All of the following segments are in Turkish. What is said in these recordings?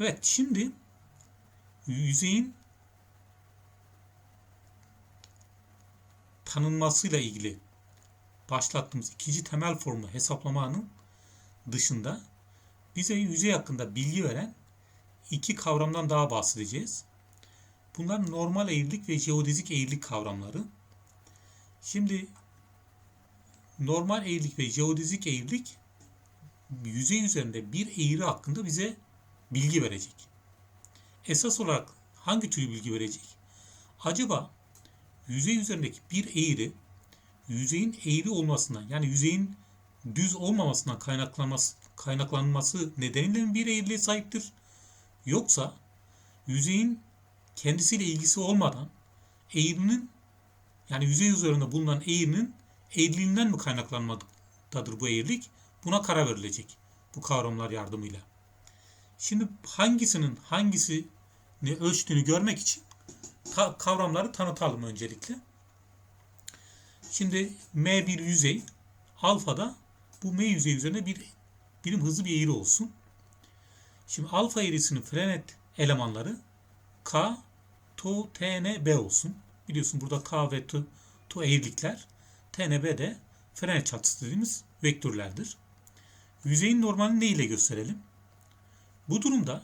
Evet şimdi yüzeyin tanınmasıyla ilgili başlattığımız ikinci temel formunu hesaplamanın dışında bize yüzey hakkında bilgi veren iki kavramdan daha bahsedeceğiz. Bunlar normal eğrilik ve jeodezik eğrilik kavramları. Şimdi normal eğrilik ve jeodezik eğrilik yüzey üzerinde bir eğri hakkında bize bilgi verecek. Esas olarak hangi tür bilgi verecek? Acaba yüzey üzerindeki bir eğri yüzeyin eğri olmasından yani yüzeyin düz olmamasından kaynaklanması, kaynaklanması nedeniyle mi bir eğriliğe sahiptir? Yoksa yüzeyin kendisiyle ilgisi olmadan eğrinin yani yüzey üzerinde bulunan eğrinin eğriliğinden mi kaynaklanmaktadır bu eğrilik? Buna karar verilecek bu kavramlar yardımıyla. Şimdi hangisinin hangisini ölçtüğünü görmek için ta- kavramları tanıtalım öncelikle. Şimdi M bir yüzey, alfada bu M yüzeyi üzerinde bir birim hızlı bir eğri olsun. Şimdi alfa eğrisinin frenet elemanları K, to, tn, b olsun. Biliyorsun burada K ve T, to eğrilikler. tn, b de frenet çatısı dediğimiz vektörlerdir. Yüzeyin normalini ne ile gösterelim? Bu durumda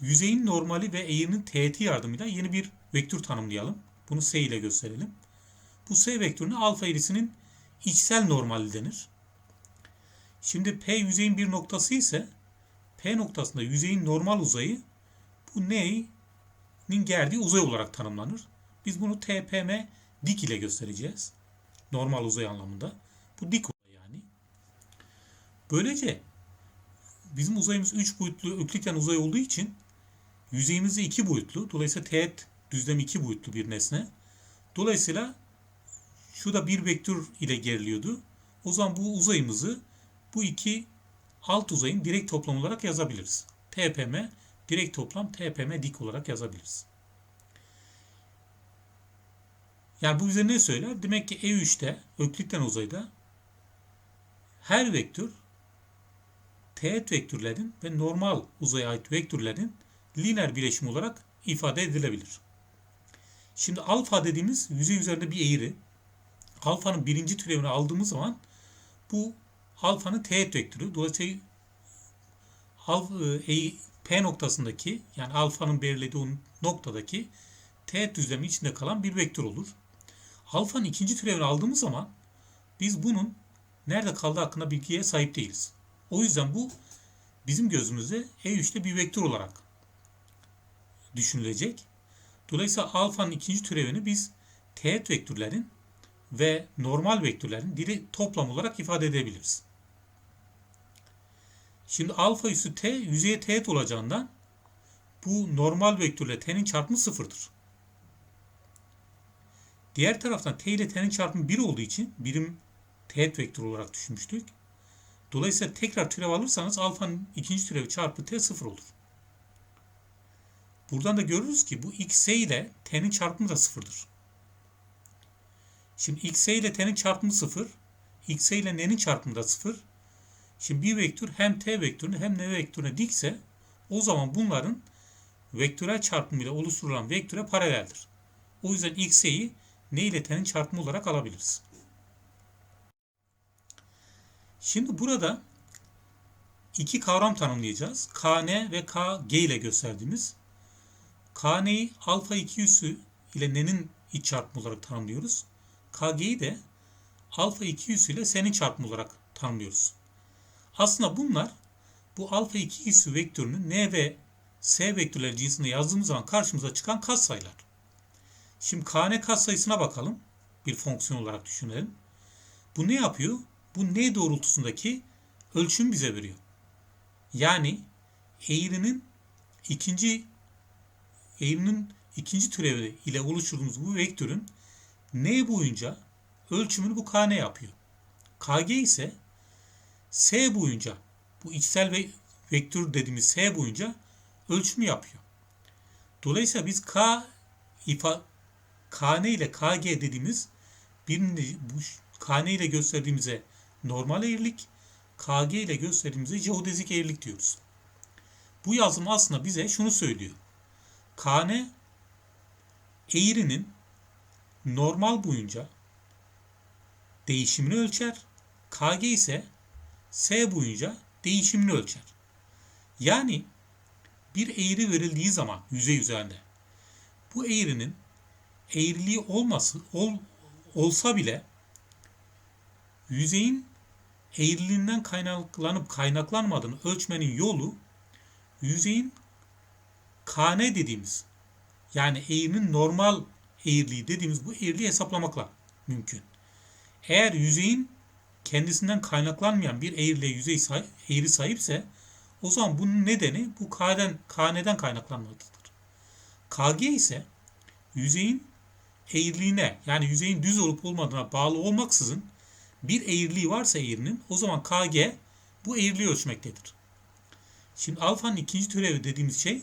yüzeyin normali ve eğrinin teğeti yardımıyla yeni bir vektör tanımlayalım. Bunu S ile gösterelim. Bu S vektörüne alfa eğrisinin içsel normali denir. Şimdi P yüzeyin bir noktası ise P noktasında yüzeyin normal uzayı bu N'nin geldiği uzay olarak tanımlanır. Biz bunu TPM dik ile göstereceğiz. Normal uzay anlamında. Bu dik uzay yani. Böylece bizim uzayımız 3 boyutlu ökliten uzay olduğu için yüzeyimiz de 2 boyutlu. Dolayısıyla teğet düzlem 2 boyutlu bir nesne. Dolayısıyla şu da bir vektör ile geriliyordu. O zaman bu uzayımızı bu iki alt uzayın direkt toplam olarak yazabiliriz. TPM direkt toplam TPM dik olarak yazabiliriz. Yani bu bize ne söyler? Demek ki E3'te öklitten uzayda her vektör teğet vektörlerin ve normal uzaya ait vektörlerin lineer bileşimi olarak ifade edilebilir. Şimdi alfa dediğimiz yüzey üzerinde bir eğri. Alfanın birinci türevini aldığımız zaman bu alfanın teğet vektörü. Dolayısıyla e, P noktasındaki yani alfanın belirlediği noktadaki teğet düzlemi içinde kalan bir vektör olur. Alfanın ikinci türevini aldığımız zaman biz bunun nerede kaldığı hakkında bilgiye sahip değiliz. O yüzden bu bizim gözümüzde E3'te bir vektör olarak düşünülecek. Dolayısıyla alfanın ikinci türevini biz teğet vektörlerin ve normal vektörlerin dili toplam olarak ifade edebiliriz. Şimdi alfa üstü t yüzeye teğet olacağından bu normal vektörle t'nin çarpımı sıfırdır. Diğer taraftan t ile t'nin çarpımı 1 olduğu için birim teğet vektör olarak düşünmüştük. Dolayısıyla tekrar türev alırsanız alfanın ikinci türevi çarpı t sıfır olur. Buradan da görürüz ki bu x ile t'nin çarpımı da sıfırdır. Şimdi x ile t'nin çarpımı sıfır, x ile n'nin çarpımı da sıfır. Şimdi bir vektör hem t vektörüne hem n vektörüne dikse o zaman bunların vektörel çarpımıyla oluşturulan vektöre paraleldir. O yüzden x'yi n ile t'nin çarpımı olarak alabiliriz. Şimdi burada iki kavram tanımlayacağız. Kn ve kg ile gösterdiğimiz. Kn'yi alfa 2 üssü ile n'nin iç çarpımı olarak tanımlıyoruz. Kg'yi de alfa 2 üssü ile s'nin çarpımı olarak tanımlıyoruz. Aslında bunlar bu alfa 2 üssü vektörünü n ve s vektörleri cinsinde yazdığımız zaman karşımıza çıkan katsayılar. Şimdi kn katsayısına bakalım. Bir fonksiyon olarak düşünelim. Bu ne yapıyor? Bu n doğrultusundaki ölçüm bize veriyor. Yani eğrinin ikinci eğrinin ikinci türevi ile oluşturduğumuz bu vektörün n boyunca ölçümünü bu kn yapıyor. kg ise s boyunca bu içsel ve vektör dediğimiz s boyunca ölçümü yapıyor. Dolayısıyla biz k ifa kn ile kg dediğimiz birini bu kn ile gösterdiğimize normal eğrilik, kg ile gösterdiğimize jeodezik eğrilik diyoruz. Bu yazım aslında bize şunu söylüyor. Kn eğrinin normal boyunca değişimini ölçer. Kg ise S boyunca değişimini ölçer. Yani bir eğri verildiği zaman yüzey üzerinde bu eğrinin eğriliği olması ol, olsa bile yüzeyin eğriliğinden kaynaklanıp kaynaklanmadığını ölçmenin yolu yüzeyin kn dediğimiz yani eğrinin normal eğriliği dediğimiz bu eğriliği hesaplamakla mümkün. Eğer yüzeyin kendisinden kaynaklanmayan bir eğriliğe yüzey sahip, eğri sahipse o zaman bunun nedeni bu k'den, kn'den kaynaklanmaktadır. kg ise yüzeyin eğriliğine yani yüzeyin düz olup olmadığına bağlı olmaksızın bir eğriliği varsa eğrinin o zaman kg bu eğriliği ölçmektedir. Şimdi alfanın ikinci türevi dediğimiz şey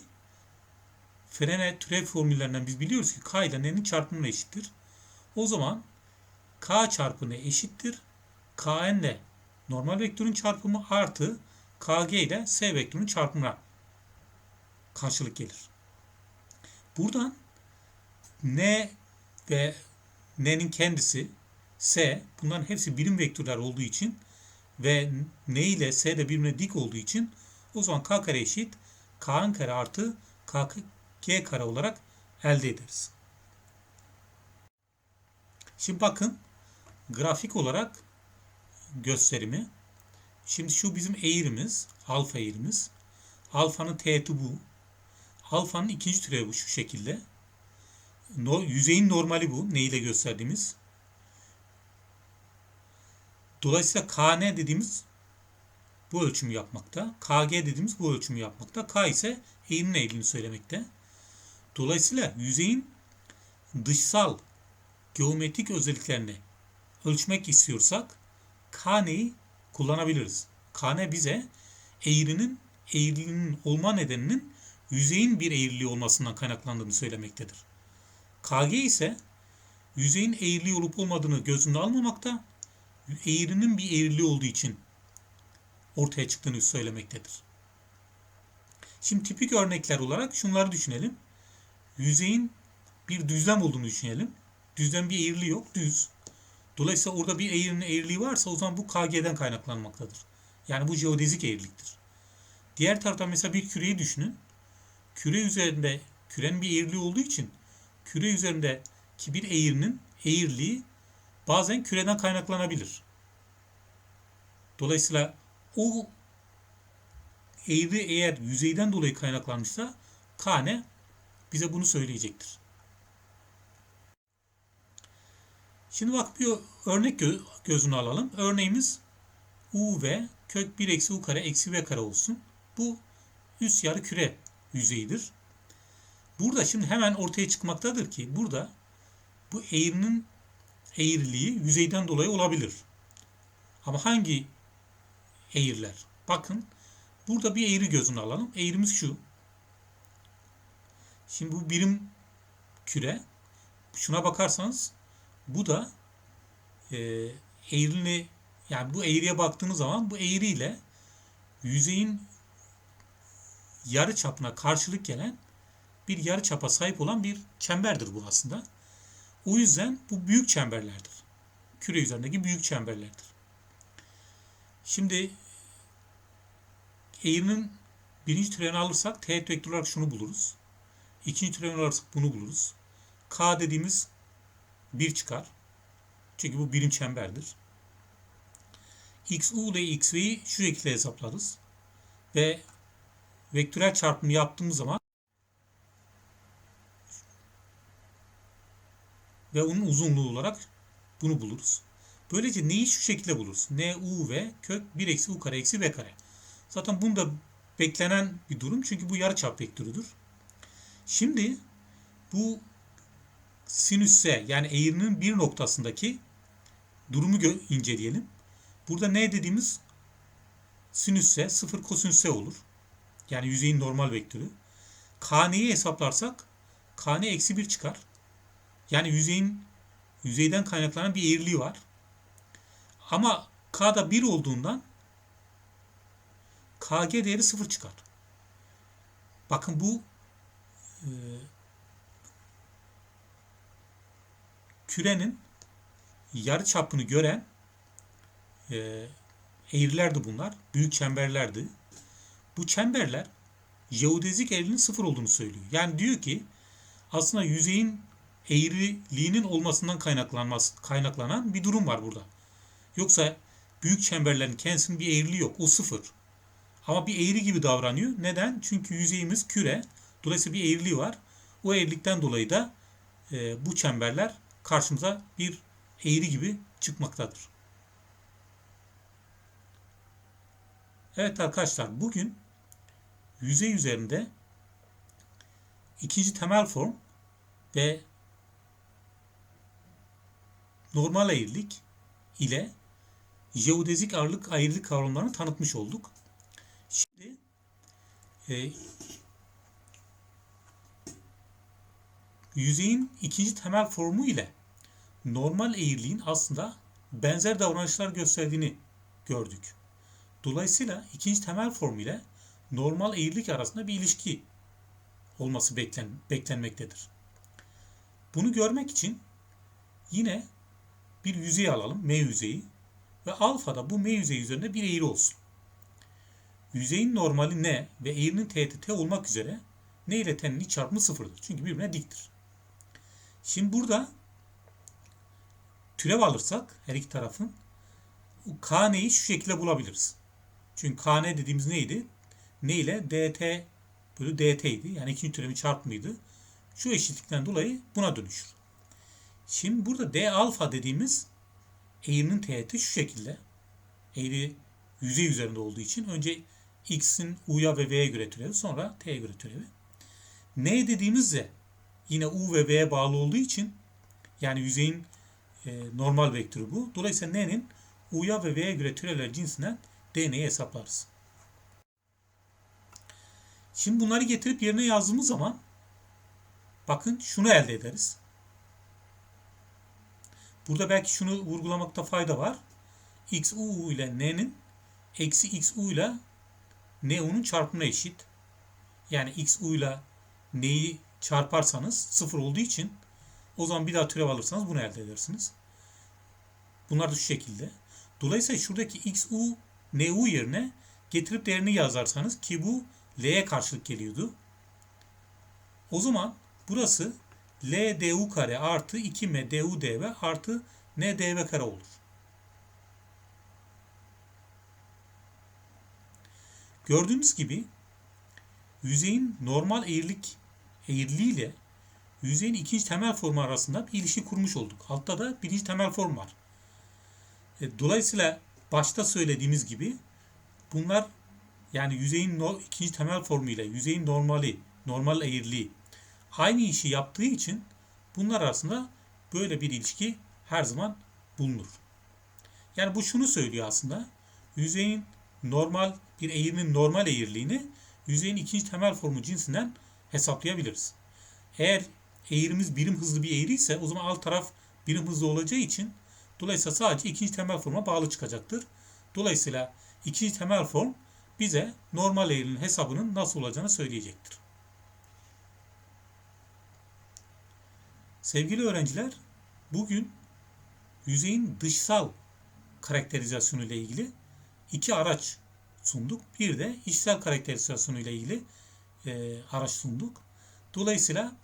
frene türev formüllerinden biz biliyoruz ki k ile n'nin çarpımına eşittir. O zaman k çarpı n eşittir. kn de normal vektörün çarpımı artı kg ile s vektörünün çarpımına karşılık gelir. Buradan n ve n'nin kendisi s bunların hepsi birim vektörler olduğu için ve n ile s de birbirine dik olduğu için o zaman k kare eşit k'ın kare artı k g kare olarak elde ederiz. Şimdi bakın grafik olarak gösterimi. Şimdi şu bizim eğrimiz, alfa eğrimiz. Alfanın teğeti bu. Alfanın ikinci türevi bu şu şekilde. No, yüzeyin normali bu. Neyle gösterdiğimiz. Dolayısıyla KN dediğimiz bu ölçümü yapmakta. KG dediğimiz bu ölçümü yapmakta. K ise eğrinin eğriliğini söylemekte. Dolayısıyla yüzeyin dışsal geometrik özelliklerini ölçmek istiyorsak KN'yi kullanabiliriz. KN bize eğrinin eğriliğinin olma nedeninin yüzeyin bir eğriliği olmasından kaynaklandığını söylemektedir. KG ise yüzeyin eğriliği olup olmadığını gözünde almamakta, eğrinin bir eğriliği olduğu için ortaya çıktığını söylemektedir. Şimdi tipik örnekler olarak şunları düşünelim. Yüzeyin bir düzlem olduğunu düşünelim. Düzlem bir eğriliği yok, düz. Dolayısıyla orada bir eğrinin eğriliği varsa o zaman bu KG'den kaynaklanmaktadır. Yani bu jeodezik eğriliktir. Diğer taraftan mesela bir küreyi düşünün. Küre üzerinde kürenin bir eğriliği olduğu için küre üzerindeki bir eğrinin eğriliği bazen küreden kaynaklanabilir. Dolayısıyla o eğri eğer yüzeyden dolayı kaynaklanmışsa kane bize bunu söyleyecektir. Şimdi bak bir örnek gö gözünü alalım. Örneğimiz u ve kök 1 eksi u kare eksi v kare olsun. Bu üst yarı küre yüzeyidir. Burada şimdi hemen ortaya çıkmaktadır ki burada bu eğrinin eğriliği yüzeyden dolayı olabilir. Ama hangi eğriler? Bakın burada bir eğri gözünü alalım. Eğrimiz şu. Şimdi bu birim küre. Şuna bakarsanız bu da e, eğrini yani bu eğriye baktığınız zaman bu eğriyle yüzeyin yarı çapına karşılık gelen bir yarı çapa sahip olan bir çemberdir bu aslında. O yüzden bu büyük çemberlerdir. Küre üzerindeki büyük çemberlerdir. Şimdi eğrinin birinci türevini alırsak teğet vektör olarak şunu buluruz. İkinci türevini alırsak bunu buluruz. K dediğimiz 1 çıkar. Çünkü bu birim çemberdir. XU ile XV'yi şu şekilde hesaplarız. Ve vektörel çarpımı yaptığımız zaman ve onun uzunluğu olarak bunu buluruz. Böylece neyi şu şekilde buluruz? N, U ve kök 1 eksi U kare eksi V kare. Zaten bunda beklenen bir durum. Çünkü bu yarıçap vektörüdür. Şimdi bu sinüsse yani eğrinin bir noktasındaki durumu inceleyelim. Burada ne dediğimiz sinüsse 0 kosinüsse olur. Yani yüzeyin normal vektörü. KN'yi hesaplarsak KN eksi 1 çıkar. Yani yüzeyin yüzeyden kaynaklanan bir eğriliği var. Ama K'da 1 olduğundan KG değeri 0 çıkar. bakın bu e, kürenin yarı çapını gören e, eğrilerdi bunlar. Büyük çemberlerdi. Bu çemberler jeodezik eğrinin sıfır olduğunu söylüyor. Yani diyor ki aslında yüzeyin eğriliğinin olmasından kaynaklanması kaynaklanan bir durum var burada. Yoksa büyük çemberlerin kendisinin bir eğriliği yok. O sıfır. Ama bir eğri gibi davranıyor. Neden? Çünkü yüzeyimiz küre. Dolayısıyla bir eğriliği var. O eğrilikten dolayı da e, bu çemberler karşımıza bir eğri gibi çıkmaktadır. Evet arkadaşlar bugün yüzey üzerinde ikinci temel form ve normal eğrilik ile jeodezik ağırlık ayrılık kavramlarını tanıtmış olduk. Şimdi e, yüzeyin ikinci temel formu ile normal eğriliğin aslında benzer davranışlar gösterdiğini gördük. Dolayısıyla ikinci temel form ile normal eğrilik arasında bir ilişki olması beklen, beklenmektedir. Bunu görmek için yine bir yüzey alalım, M yüzeyi ve alfada bu M yüzeyi üzerinde bir eğri olsun. Yüzeyin normali n ve eğrinin teğeti t olmak üzere n ile t'nin iç çarpımı sıfırdır. Çünkü birbirine diktir. Şimdi burada türev alırsak her iki tarafın KN'yi şu şekilde bulabiliriz. Çünkü KN dediğimiz neydi? N ile DT bölü DT idi. Yani ikinci türevi çarpımıydı. Şu eşitlikten dolayı buna dönüşür. Şimdi burada D alfa dediğimiz eğrinin teğeti şu şekilde. Eğri yüzey üzerinde olduğu için önce x'in u'ya ve v'ye göre türevi sonra t'ye göre türevi. N dediğimiz de yine u ve v'ye bağlı olduğu için yani yüzeyin e, normal vektörü bu. Dolayısıyla n'nin u'ya ve v'ye göre türevler cinsinden dn'yi hesaplarız. Şimdi bunları getirip yerine yazdığımız zaman bakın şunu elde ederiz. Burada belki şunu vurgulamakta fayda var. x u ile n'nin eksi x u ile n u'nun çarpımına eşit. Yani x u ile n'yi çarparsanız sıfır olduğu için o zaman bir daha türev alırsanız bunu elde edersiniz. Bunlar da şu şekilde. Dolayısıyla şuradaki x u n u yerine getirip değerini yazarsanız ki bu l'ye karşılık geliyordu. O zaman burası L du kare artı 2m du dv artı n dv kare olur. Gördüğümüz gibi yüzeyin normal eğrilik eğriliği ile yüzeyin ikinci temel formu arasında bir ilişki kurmuş olduk. Altta da birinci temel form var. E, dolayısıyla başta söylediğimiz gibi bunlar yani yüzeyin no, ikinci temel formu ile yüzeyin normali, normal eğriliği aynı işi yaptığı için bunlar arasında böyle bir ilişki her zaman bulunur. Yani bu şunu söylüyor aslında. Yüzeyin normal bir eğrinin normal eğriliğini yüzeyin ikinci temel formu cinsinden hesaplayabiliriz. Eğer eğrimiz birim hızlı bir eğri ise o zaman alt taraf birim hızlı olacağı için dolayısıyla sadece ikinci temel forma bağlı çıkacaktır. Dolayısıyla ikinci temel form bize normal eğrinin hesabının nasıl olacağını söyleyecektir. Sevgili öğrenciler, bugün yüzeyin dışsal karakterizasyonu ile ilgili iki araç sunduk. Bir de içsel karakterizasyonu ile ilgili e, araç sunduk. Dolayısıyla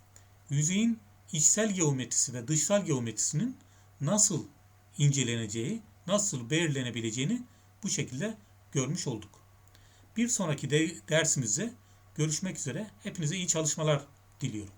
yüzeyin içsel geometrisi ve dışsal geometrisinin nasıl inceleneceği, nasıl belirlenebileceğini bu şekilde görmüş olduk. Bir sonraki de dersimizde görüşmek üzere. Hepinize iyi çalışmalar diliyorum.